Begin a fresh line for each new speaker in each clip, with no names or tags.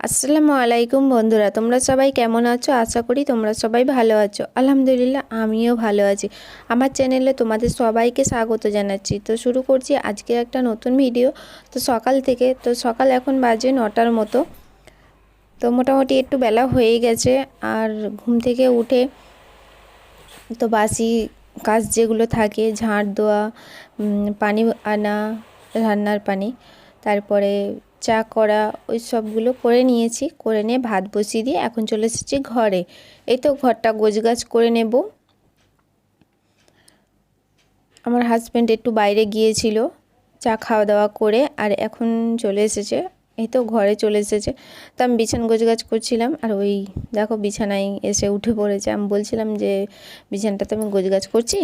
আসসালামু আলাইকুম বন্ধুরা, তোমরা সবাই কেমন আছো? আশা করি তোমরা সবাই ভালো আছো। আলহামদুলিল্লাহ, আমিও ভালো আছি। আমার চ্যানেলে তোমাদের সবাইকে স্বাগত জানাচ্ছি। তো শুরু করছি আজকে একটা নতুন ভিডিও। তো সকাল থেকে, তো সকাল এখন বাজে নটার মতো। তো মোটামুটি একটু বেলা হয়ে গেছে, আর ঘুম থেকে উঠে তো বাসি কাজ যেগুলো থাকে, ঝাঁট দেওয়া পানি আনা, রান্নার পানি, তারপরে চা করা ওই সবগুলো করে নিয়েছি। করে নিয়ে ভাত বসিয়ে দিয়ে এখন চলে এসেছি ঘরে। এই তো ঘরটা গোছগাছ করে নেব। আমার হাজব্যান্ড একটু বাইরে গিয়েছিল চা খাওয়া দাওয়া করে আর এখন চলে এসেছে। এই তো ঘরে চলে এসেছে। তো আমি বিছান গোছগাছ করছিলাম আর ওই দেখো বিছানায় এসে উঠে পড়েছে। আমি বলছিলাম যে, বিছানটা তো আমি গোছগাছ করছি?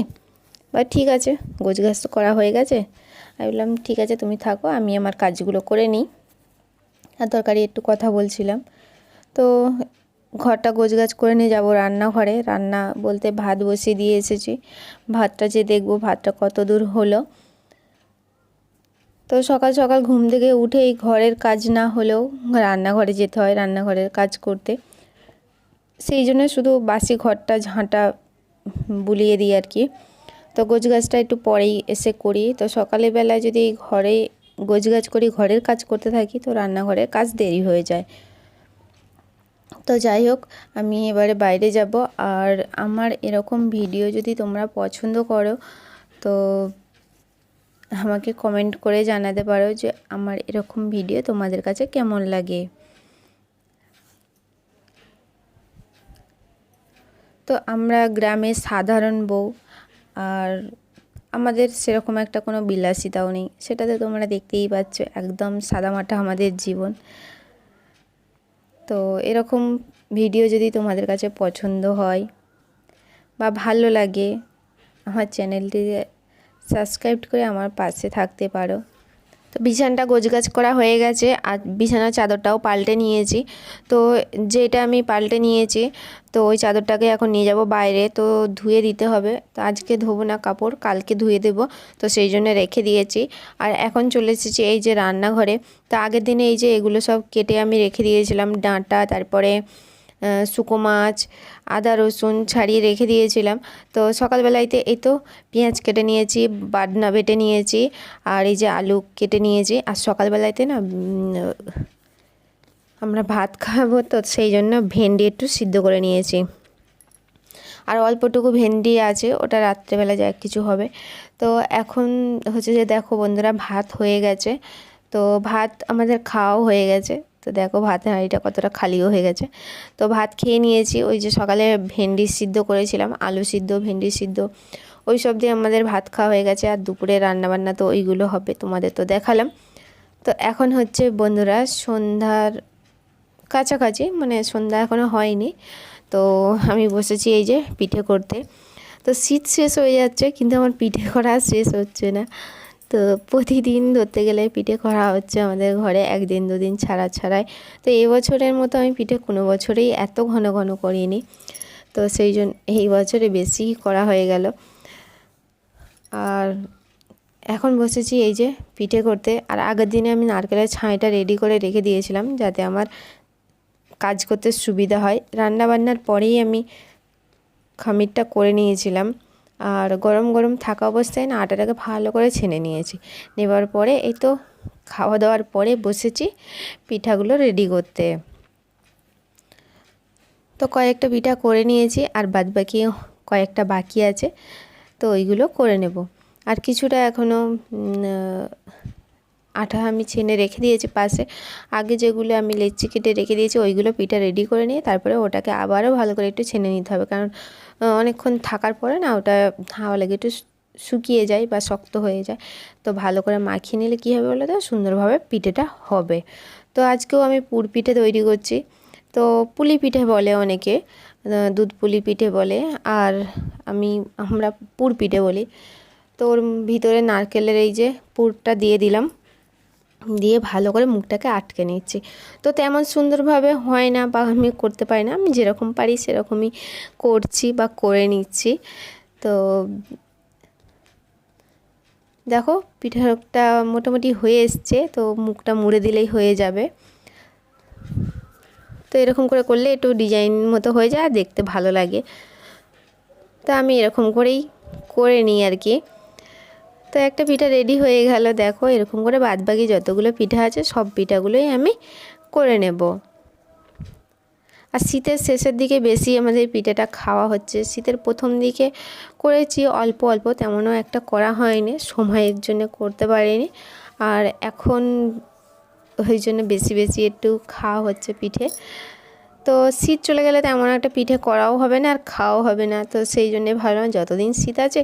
বা ঠিক আছে, গোছগাছ তো করা হয়ে গেছে। আমি বললাম, ঠিক আছে, তুমি থাকো, আমি আমার কাজগুলো করে নিই। আর তরকারি একটু কথা বলছিলাম। তো ঘরটা গোছগাছ করে নিয়ে যাব রান্নাঘরে। রান্না বলতে ভাত বসিয়ে দিয়ে এসেছি। ভাতটা যে দেখব, ভাতটা কত দূর হলো। তো সকাল সকাল ঘুম থেকে উঠে এই ঘরের কাজ না হলেও রান্নাঘরে যেতে হয়, রান্নাঘরের কাজ করতে। সেই জন্য শুধু বাসি ঘরটা ঝাঁটা বুলিয়ে দিই আর কি। তো গোছ গাছটা একটু পরেই এসে করি। তো সকালের বেলায় যদি ঘরে গোছগাছ করি, ঘরের কাজ করতে থাকি, তো রান্নাঘরের কাজ দেরি হয়ে যায়। তো যাই হোক, আমি এবারে বাইরে যাব। আর আমার এরকম ভিডিও যদি তোমরা পছন্দ করো, তো আমাকে কমেন্ট করে জানাতে পারো যে আমার এরকম ভিডিও তোমাদের কাছে কেমন লাগে। তো আমরা গ্রামে সাধারণ বউ, আর আমাদের সেরকম একটা কোনো বিলাসিতাও নেই। সেটা তো তোমরা দেখতেই পাচ্ছ একদম সাদামাটা আমাদের জীবন। তো এরকম ভিডিও যদি তোমাদের কাছে পছন্দ হয় বা ভালো লাগে, আমার চ্যানেলটি সাবস্ক্রাইব করে আমার পাশে থাকতে পারো। তো বিছানাটা গোছগাছ করা হয়ে গেছে আর বিছানার চাদরটাও পাল্টে নিয়েছি। তো যেটা আমি পাল্টে নিয়েছি, তো ওই চাদরটাকে এখন নিয়ে যাব বাইরে। তো ধুয়ে দিতে হবে। তো আজকে ধোবো না কাপড়, কালকে ধুয়ে দেব। তো সেই জন্য রেখে দিয়েছি। আর এখন চলে এসেছি এই যে রান্নাঘরে। তো আগের দিনে এই যে এগুলো সব কেটে আমি রেখে দিয়েছিলাম, ডাঁটা, তারপরে শুকো মাছ, আদা রসুন ছাড়িয়ে রেখে দিয়েছিলাম। তো সকালবেলাইতে এই তো পেঁয়াজ কেটে নিয়েছি, বাটনা বেটে নিয়েছি, আর এই যে আলু কেটে নিয়েছি। আর সকালবেলাইতে না আমরা ভাত খাব, তো সেই জন্য ভেন্ডি একটু সিদ্ধ করে নিয়েছি। আর অল্পটুকু ভেন্ডি আছে, ওটা রাত্রেবেলা যা কিছু হবে। তো এখন হচ্ছে যে দেখো বন্ধুরা, ভাত হয়ে গেছে। তো ভাত আমাদের খাওয়াও হয়ে গেছে। তো দেখো ভাতের হাঁড়িটা কতটা খালিও হয়ে গেছে। তো ভাত খেয়ে নিয়েছি, ওই যে সকালে ভেন্ডি সিদ্ধ করেছিলাম, আলু সিদ্ধ, ভেন্ডি সিদ্ধ, ওই সব দিয়ে আমাদের ভাত খাওয়া হয়ে গেছে, আর দুপুরে রান্নাবান্না তো ওইগুলো হবে, তোমাদের তো দেখালাম। তো এখন হচ্ছে বন্ধুরা সন্ধ্যার কাছাকাছি মানে সন্ধ্যা এখনও হয়নি, তো আমি বসেছি এই যে পিঠে করতে। তো শীত শেষ হয়ে যাচ্ছে, কিন্তু আমার পিঠে করা শেষ হচ্ছে না। তো প্রতিদিন ধরতে গেলে পিঠে করা হচ্ছে আমাদের ঘরে একদিন, দুদিন ছাড়া ছাড়াই। তো এবছরের মতো আমি পিঠে কোনো বছরেই এত ঘন ঘন করিনি। তো সেই জন্য এই বছরে বেশি করা হয়ে গেল। আর এখন বসেছি এই যে পিঠে করতে। আর আগের দিনে আমি নারকেলের ছাইটা রেডি করে রেখে দিয়েছিলাম যাতে আমার কাজ করতে সুবিধা হয়। রান্না বান্নার পরেই আমি খামিরটা করে নিয়েছিলাম। আর গরম গরম থাকা অবস্থায় না, আটাটাকে ভালো করে ছেনে নিয়েছি। নেবার পরে এই তো খাওয়া দাওয়ার পরে বসেছি পিঠাগুলো রেডি করতে। তো কয়েকটা পিঠা করে নিয়েছি আর বাদ বাকি কয়েকটা বাকি আছে, তো ওইগুলো করে নেব। আর কিছুটা এখনও আঠা আমি ছেনে রেখে দিয়েছি পাশে। আগে যেগুলো আমি লেচি কেটে রেখে দিয়েছি, ওইগুলো পিঠা রেডি করে নিয়ে তারপরে ওটাকে আবারও ভালো করে একটু ছেনে নিতে হবে। কারণ অনেকক্ষণ থাকার পরে না ওটা হাওয়া লেগে একটু শুকিয়ে যায় বা শক্ত হয়ে যায়। তো ভালো করে মাখিয়ে নিলে কী হবে বলো তো? সুন্দরভাবে পিঠেটা হবে। তো আজকেও আমি পুর পিঠে তৈরি করছি। তো পুলি পিঠে বলে অনেকে দুধ পুলি পিঠে বলে, আর আমি, আমরা পুর পিঠে বলি। তো ওর ভিতরে নারকেলের এই যে পুরটা দিয়ে দিলাম। দিয়ে ভালো করে মুখটাকে আটকে নিচ্ছি। তো তেমন সুন্দরভাবে হয় না বা আমি করতে পারি না, আমি যেরকম পারি সেরকমই করছি বা করে নিচ্ছি। তো দেখো, পিঠাটা মোটামুটি হয়ে এসছে, তো মুখটা মুড়ে দিলেই হয়ে যাবে। তো এরকম করে করলে একটু ডিজাইন মতো হয়ে যায় দেখতে ভালো লাগে। তো আমি এরকম করেই করে নিই আর কি। তো একটা পিঠা রেডি হয়ে গেল। দেখো, এরকম করে বাদবাকি যতগুলো পিঠা আছে, সব পিঠাগুলোই আমি করে নেব। আর শীতের শেষের দিকে বেশি আমাদের পিঠাটা খাওয়া হচ্ছে। শীতের প্রথম দিকে করেছি, অল্প অল্প, তেমনও একটা করা হয়নি, সময়ের জন্য করতে পারিনি। আর এখন ওই জন্য বেশি বেশি একটু খাওয়া হচ্ছে পিঠে। তো শীত চলে গেলে তেমন একটা পিঠে করাও হবে না আর খাওয়াও হবে না। তো সেই জন্যে ভাবলাম, যতদিন শীত আছে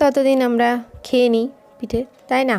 ততদিন আমরা খেয়ে নিই পিঠে তাই না?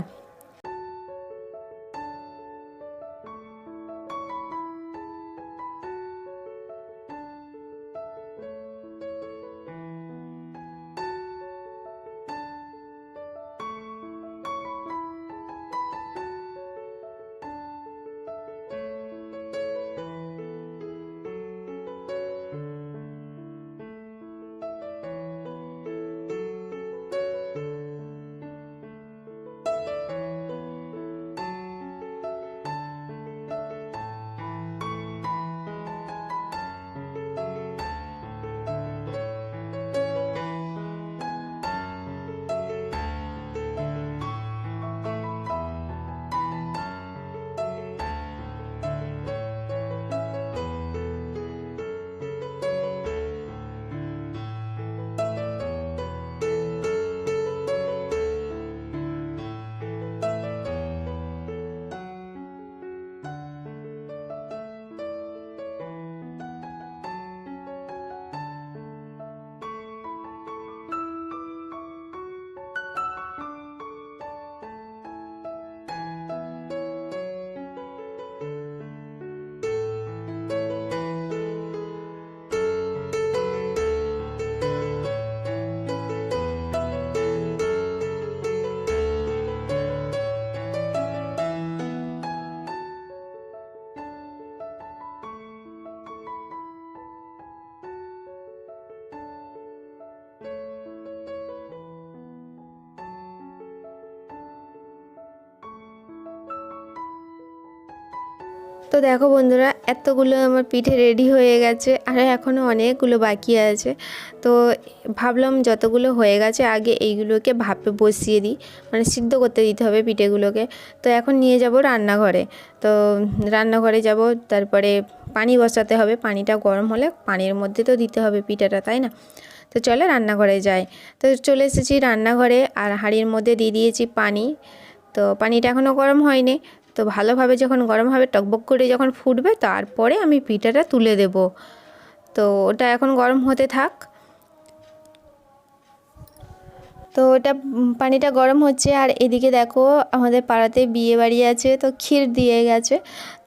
তো দেখো বন্ধুরা, এতগুলো আমার পিঠে রেডি হয়ে গেছে আর এখনও অনেকগুলো বাকি আছে। তো ভাবলাম যতগুলো হয়ে গেছে আগে এইগুলোকে ভাপে বসিয়ে দিই মানে সিদ্ধ করতে দিতে হবে পিঠেগুলোকে। তো এখন নিয়ে যাব রান্নাঘরে। তো রান্নাঘরে যাব, তারপরে পানি বসাতে হবে, পানিটা গরম হলে পানির মধ্যে তো দিতে হবে পিঠাটা, তাই না? তো চলে রান্নাঘরে যাই। তো চলে এসেছি রান্নাঘরে আর হাঁড়ির মধ্যে দিয়ে দিয়েছি পানি। তো পানিটা এখনও গরম হয়নি তো ভালোভাবে যখন গরম হবে, টকবক করে যখন ফুটবে, তারপরে আমি পিঠাটা তুলে দেব। তো ওটা এখন গরম হতে থাক। তো ওটা পানিটা গরম হচ্ছে। আর এদিকে দেখো, আমাদের পাড়াতে বিয়ে বাড়ি আছে, তো ক্ষীর দিয়ে গেছে।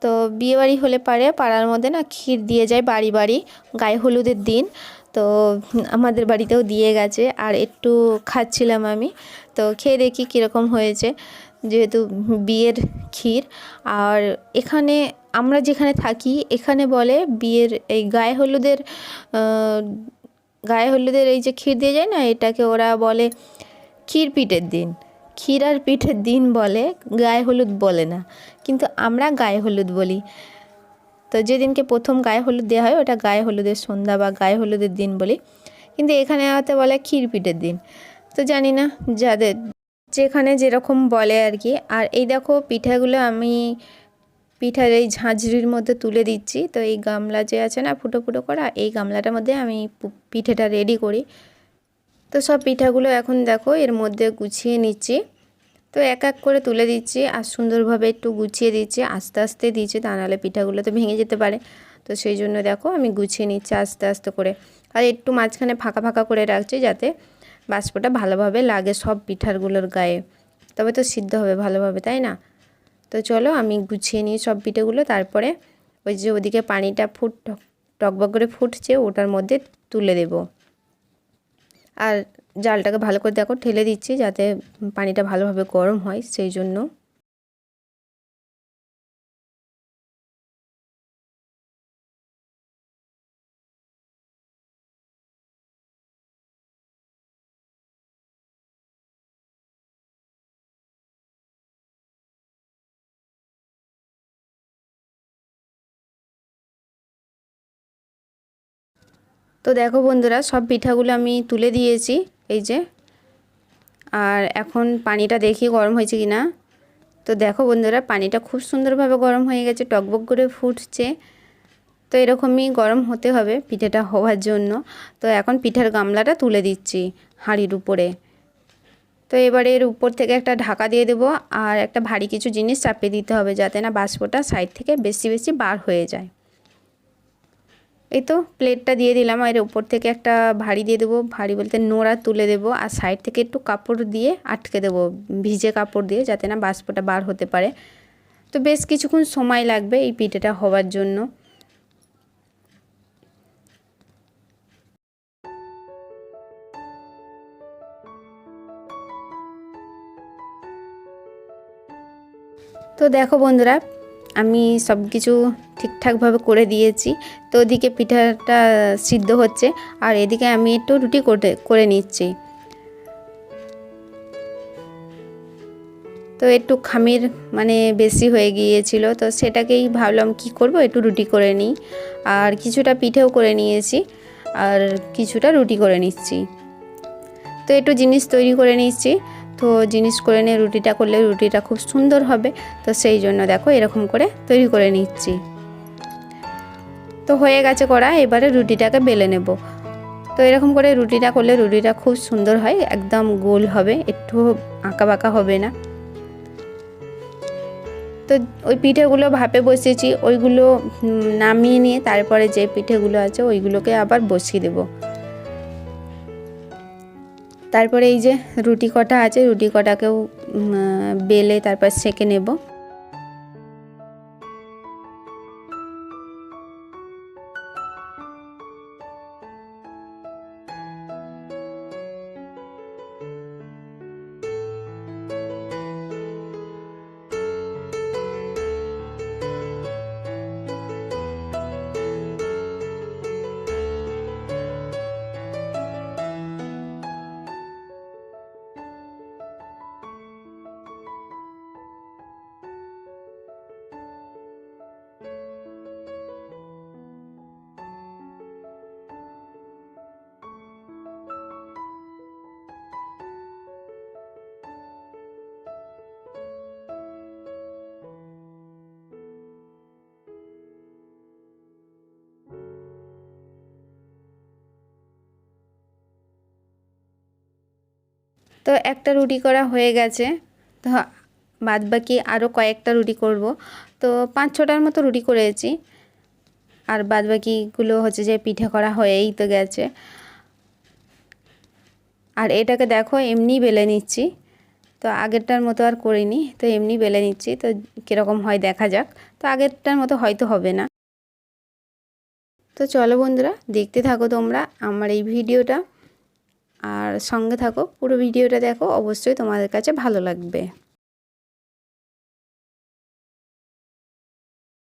তো বিয়ে বাড়ি হলে পারে, পাড়ার মধ্যে না ক্ষীর দিয়ে যায় বাড়ি বাড়ি, গায়ে হলুদের দিন। তো আমাদের বাড়িতেও দিয়ে গেছে। আর একটু খাচ্ছিলাম আমি। তো খেয়ে দেখি কীরকম হয়েছে। যেহেতু বিয়ের ক্ষীর। আর এখানে আমরা যেখানে থাকি, এখানে বলে বিয়ের এই গায়ে হলুদের গায়ে হলুদের এই যে ক্ষীর দিয়ে যায় না, এটাকে ওরা বলে ক্ষীর পিঠের দিন। ক্ষীর আর পিঠের দিন বলে গায়ে হলুদ বলে না। কিন্তু আমরা গায়ে হলুদ বলি। তো যেদিনকে প্রথম গায়ে হলুদ দেওয়া হয়, ওটা গায়ে হলুদের সন্ধ্যা বা গায়ে হলুদের দিন বলি। কিন্তু এখানে হয়তো বলে ক্ষীর পিঠের দিন। তো জানি না, যাদের যেখানে যেরকম বলে আর কি। আর এই দেখো পিঠাগুলো আমি পিঠার এই ঝাঁঝরির মধ্যে তুলে দিচ্ছি। তো এই গামলা যে আছে না ফুটো ফুটো করা, এই গামলাটার মধ্যে আমি পিঠেটা রেডি করি। তো সব পিঠাগুলো এখন দেখো এর মধ্যে গুছিয়ে নিচ্ছি। তো এক এক করে তুলে দিচ্ছি আর সুন্দরভাবে একটু গুছিয়ে দিচ্ছি। আস্তে আস্তে দিচ্ছি, তা নাহলে পিঠাগুলো তো ভেঙে যেতে পারে। তো সেই জন্য দেখো আমি গুছিয়ে নিচ্ছি আস্তে আস্তে করে। আর একটু মাঝখানে ফাঁকা ফাঁকা করে রাখছি যাতে বাষ্পটা ভালোভাবে লাগে সব পিঠারগুলোর গায়ে। তবে তো সিদ্ধ হবে ভালোভাবে, তাই না? তো চলো আমি গুছিয়ে নিই সব পিঠেগুলো, তারপরে ওই যে ওদিকে পানিটা ফুট টকবক করে ফুটছে, ওটার মধ্যে তুলে দেব। আর জালটাকে ভালো করে দেখো, ঠেলে দিচ্ছি যাতে পানিটা ভালোভাবে গরম হয়, সেই জন্য। তো দেখো বন্ধুরা, সব পিঠাগুলো আমি তুলে দিয়েছি, এই যে। আর এখন পানিটা দেখি গরম হয়েছে কি না তো দেখো বন্ধুরা, পানিটা খুব সুন্দরভাবে গরম হয়ে গেছে, টকবক করে ফুটছে। তো এরকমই গরম হতে হবে পিঠেটা হওয়ার জন্য। তো এখন পিঠার গামলাটা তুলে দিচ্ছি হাঁড়ির উপরে। তো এবারে এর উপর থেকে একটা ঢাকা দিয়ে দেবো, আর একটা ভারী কিছু জিনিস চাপিয়ে দিতে হবে যাতে না বাষ্পটা সাইড থেকে বেশি বেশি বার হয়ে যায়। এই তো প্লেটটা দিয়ে দিলাম এর উপর থেকে একটা ভারী দিয়ে দেবো। ভারী বলতে নোড়া তুলে দেবো আর সাইড থেকে একটু কাপড় দিয়ে আটকে দেবো, ভিজে কাপড় দিয়ে যাতে না বাষ্পটা বার হতে পারে। তো বেশ কিছুক্ষণ সময় লাগবে এই পিঠেটা হওয়ার জন্য। তো দেখো বন্ধুরা আমি সব কিছু ঠিকঠাকভাবে করে দিয়েছি। তো ওদিকে পিঠাটা সিদ্ধ হচ্ছে, আর এদিকে আমি একটু রুটি করে করে নিচ্ছি। তো একটু খামির মানে বেশি হয়ে গিয়েছিল, তো সেটাকেই ভাবলাম কি করব, একটু রুটি করে নিই। আর কিছুটা পিঠেও করে নিয়েছি, আর কিছুটা রুটি করে নিচ্ছি। তো একটু জিনিস তৈরি করে নিচ্ছি তো জিনিস করে নিয়ে, রুটিটা করলে রুটিটা খুব সুন্দর হবে। তো সেই জন্য দেখো এরকম করে তৈরি করে নিচ্ছি। তো হয়ে গেছে করা এবারে রুটিটাকে বেলে নেব। তো এরকম করে রুটিটা করলে রুটিটা খুব সুন্দর হয়, একদম গোল হবে, একটু আঁকা বাঁকা হবে না। তো ওই পিঠেগুলো ভাপে বসিয়েছি, ওইগুলো নামিয়ে নিয়ে তারপরে যে পিঠেগুলো আছে ওইগুলোকে আবার বসিয়ে দেবো। তারপরে এই যে রুটি কটা আছে রুটি কটাকেও বেলে তারপর সেঁকে নেব। তো একটা রুটি করা হয়ে গেছে। তো বাদ বাকি আরও কয়েকটা রুটি করব। তো পাঁচ ছটার মতো রুটি করেছি। আর বাদ বাকিগুলো হচ্ছে যে পিঠে করা হয়েই তো গেছে। আর এটাকে দেখো এমনি বেলে নিচ্ছি। তো আগেরটার মতো আর করিনি, তো এমনি বেলে নিচ্ছি। তো কীরকম হয় দেখা যাক। তো আগেরটার মতো হয়তো হবে না। তো চলো বন্ধুরা, দেখতে থাকো তোমরা আমার এই ভিডিওটা। আর সঙ্গে থাকো, পুরো ভিডিওটা দেখো, অবশ্যই তোমাদের কাছে ভালো লাগবে।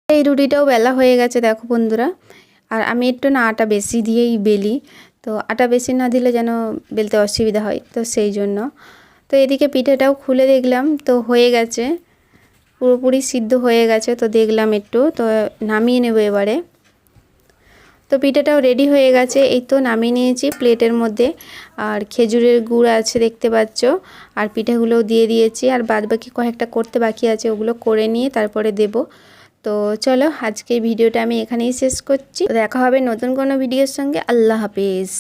এই রুটিটাও বেলা হয়ে গেছে, দেখো বন্ধুরা। আর আমি একটু না আটা বেশি দিয়েই বেলি, তো আটা বেশি না দিলে যেন বেলতে অসুবিধা হয়, তো সেই জন্য। তো এদিকে পিঠেটাও খুলে দেখলাম, তো হয়ে গেছে। পুরোপুরি সিদ্ধ হয়ে গেছে, তো দেখলাম একটু, তো নামিয়ে নেব এবারে। তো পিঠাটাও রেডি হয়ে গেছে। এই তো নামিয়ে নিয়েছি প্লেটের মধ্যে। আর খেজুরের গুড় আছে দেখতে পাচ্ছ। আর পিঠাগুলোও দিয়ে দিয়েছি। আর বাদ বাকি কয়েকটা করতে বাকি আছে, ওগুলো করে নিয়ে তারপরে দেব। তো চলো আজকে ভিডিওটা আমি এখানেই শেষ করছি। দেখা হবে নতুন কোনো ভিডিওর সঙ্গে। আল্লাহ হাফিজ।